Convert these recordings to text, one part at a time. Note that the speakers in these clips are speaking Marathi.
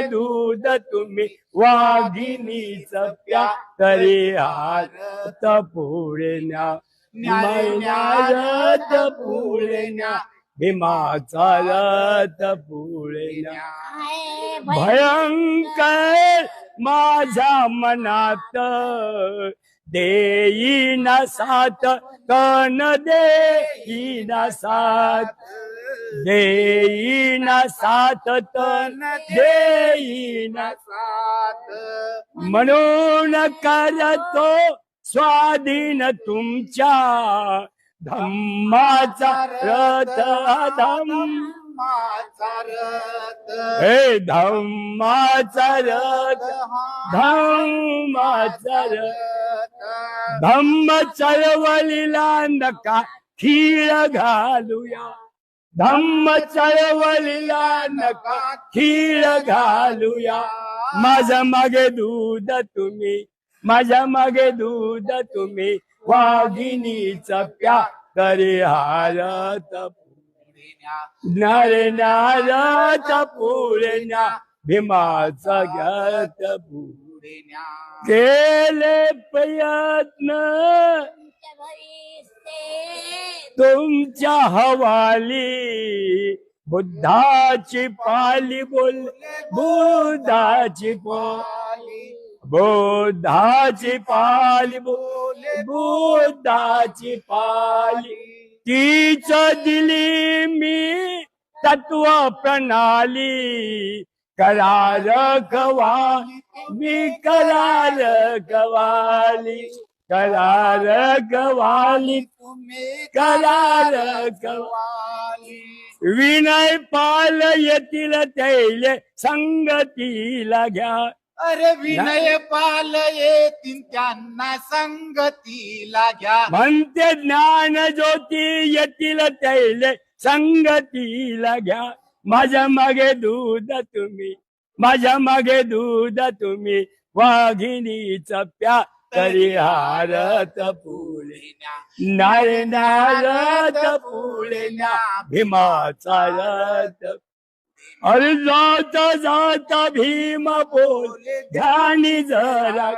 दूध तुम्ही वाघिनीच प्या तरी आरत पुढण्या रथ पुळण्या भीमाचा रथ पुळण्या भयंकर माझ्या मनात देईन साथ देई देईन सात देईन साथ तन देईन. म्हणून करतो स्वाधीन तुमच्या धम्माचा रथ धम्म हे धम्माचा रथ धम्माचा रथ. धम्म चळवळीला नका खीळ घालूया. धम्म चळवळीला नका खीळ घालूया. माझ्या मागे दूध तुम्ही माझ्या मागे दूध तुम्ही वाघिनीचा प्या तरी हारत नारे नारत पुढण्या भीमाचा घ्यात केले प्रयत्न तुमच्या हवाली बुद्धाची पाली बोल बुद्धाची पाली. बुद्धाची पाली बोल बुद्धाची पाली. तीच दिली मी तत्व प्रणाली. करार गवा मी करार गवाली. करार कवाली विनय पाल येतील तैले संगतीला घ्या. अरे विनय पाल येतील त्यांना संगतीला घ्या. म्हणते ज्ञान ज्योती येतील तैले संगतीला घ्या. माझ्या मागे दूध तुम्ही माझ्या मागे दूध तुम्ही वाघिनीचा प्या तरी हारत पुढे नार नारत पुढे भीमाचा रथ अरे जाता जाता भीम बोल ध्यानी जरा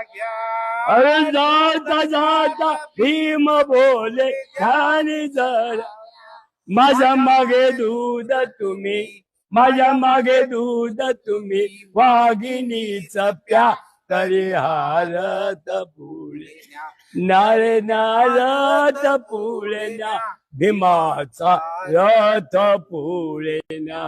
अरे जाता जाता भीम बोले ध्यानी जरा. माझ्या मागे दूध तुम्ही माझ्या मागे दूध तुम्ही वाघिनीचा प्या तरी हारत पुढे नारे नारत पुढे ना भीमाचा रथ पुढे ना